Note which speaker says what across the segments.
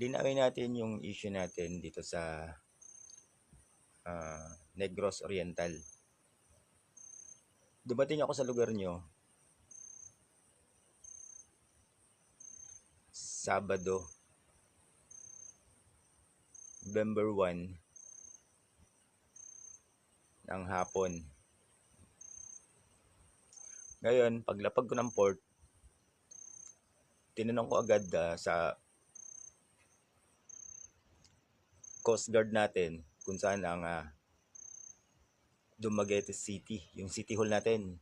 Speaker 1: linawin natin yung issue natin dito sa ah, Negros Oriental. Dumating ako sa lugar nyo Sabado November 1 ng hapon. Ngayon, paglapag ko ng port, tinanong ko agad ah, sa Coast Guard natin kung saan ang ah, Dumaguete City, yung City Hall natin.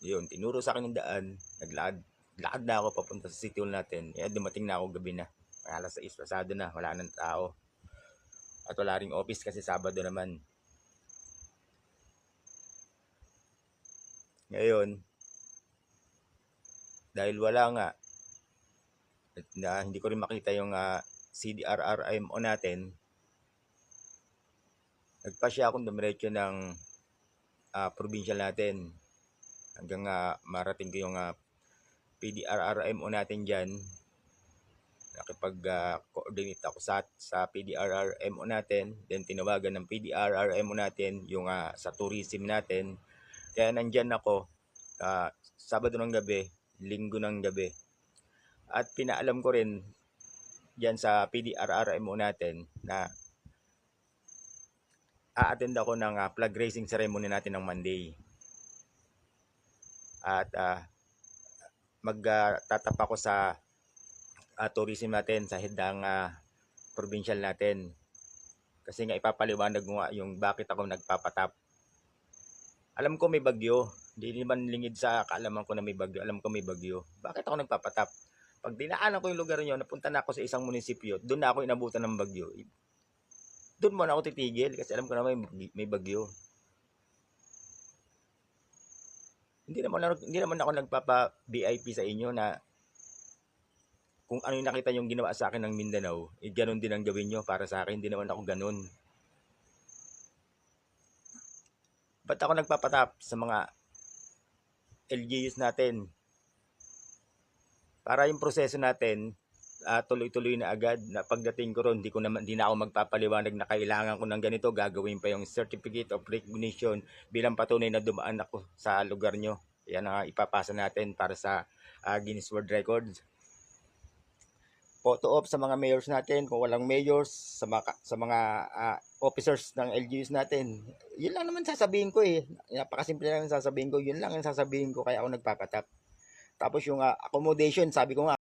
Speaker 1: Yun, tinuro sa akin yung daan, naglakad, lakad na ako papunta sa City Hall natin. Eh, dumating na ako gabi na. Alas 6, pasado na, wala nang tao. At wala ring office kasi Sabado naman. Ngayon, dahil wala nga, na hindi ko rin makita yung ah, CDRRMO natin, nagpasya akong dumiretso ng ah, provincial natin hanggang ah, marating ko yung ah, PDRRMO natin dyan. Nakipag-coordinate ako sa, sa PDRRMO natin, then tinawagan ng PDRRMO natin yung ah, sa tourism natin. Kaya nandyan ako, ah, Sabado ng gabi, Linggo ng gabi. At pinaalam ko rin dyan sa PDRRMO natin na a-attend ako ng ah, flag raising ceremony natin ng Monday. At ah, magtatap ako sa ah, tourism natin sa hidang ah, provincial natin. Kasi nga ipapaliwanag mo yung bakit ako nagpapatap. Alam ko may bagyo. Hindi naman lingid sa kaalaman ko na may bagyo. Alam ko may bagyo. Bakit ako nagpapatap? Pag dinaanan ko yung lugar nyo, napunta na ako sa isang munisipyo, doon na ako inabutan ng bagyo. Doon muna ako titigil kasi alam ko na may, may bagyo. Hindi naman, ako- hindi naman ako nagpapa VIP sa inyo na kung ano yung nakita yung ginawa sa akin ng Mindanao, eh, ganun din ang gawin nyo para sa akin. Hindi naman ako ganun. Ba't ako nagpapatap sa mga LGUs natin? Para yung proseso natin, ah, tuloy-tuloy na agad na pagdating ko ron, di ko naman di na ako magpapaliwanag na kailangan ko ng ganito, gagawin pa yung certificate of recognition bilang patunay na dumaan ako sa lugar nyo. Yan ang ipapasa natin para sa ah, Guinness World Records. Photo op sa mga mayors natin, kung walang mayors, sa mga, sa mga ah, officers ng LGUs natin. Yun lang naman sasabihin ko eh. Napakasimple lang ang sasabihin ko. Yun lang ang sasabihin ko kaya ako nagpapatap. Tapos yung ah, accommodation, sabi ko nga,